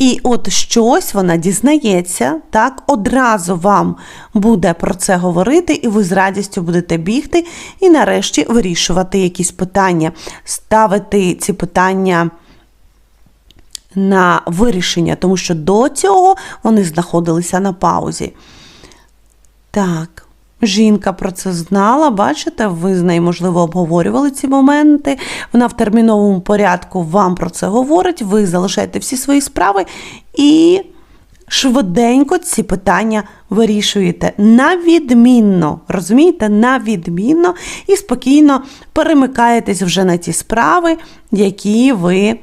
І от щось вона дізнається, так, одразу вам буде про це говорити, і ви з радістю будете бігти і нарешті вирішувати якісь питання, ставити ці питання на вирішення, тому що до цього вони знаходилися на паузі. Так, жінка про це знала, бачите, ви з нею, можливо, обговорювали ці моменти. Вона в терміновому порядку вам про це говорить, ви залишаєте всі свої справи і швиденько ці питання вирішуєте. На відмінно, розумієте, на відмінно. І спокійно перемикаєтесь вже на ті справи, які ви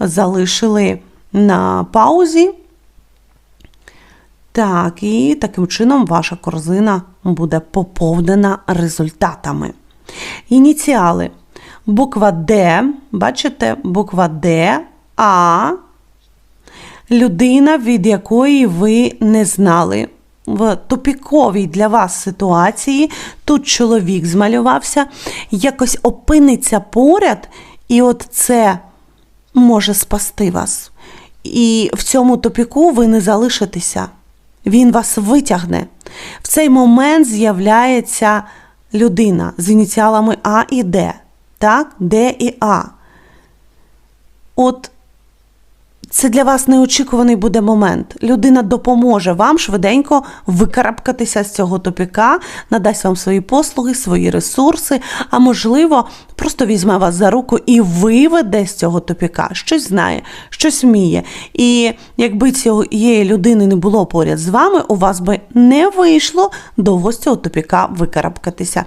залишили на паузі. Так, і таким чином ваша корзина буде поповнена результатами. Ініціали. Буква Д, бачите, буква Д, А, людина, від якої ви не знали. В тупіковій для вас ситуації тут чоловік змалювався, якось опиниться поряд, і от це може спасти вас. І в цьому тупіку ви не залишитеся. Він вас витягне. В цей момент з'являється людина з ініціалами А і Д. Так? Д і А. От це для вас неочікуваний буде момент. Людина допоможе вам швиденько викарабкатися з цього топіка, надасть вам свої послуги, свої ресурси, а можливо, просто візьме вас за руку і виведе з цього топіка. Щось знає, щось вміє. І якби цієї людини не було поряд з вами, у вас би не вийшло довго з цього топіка викарабкатися.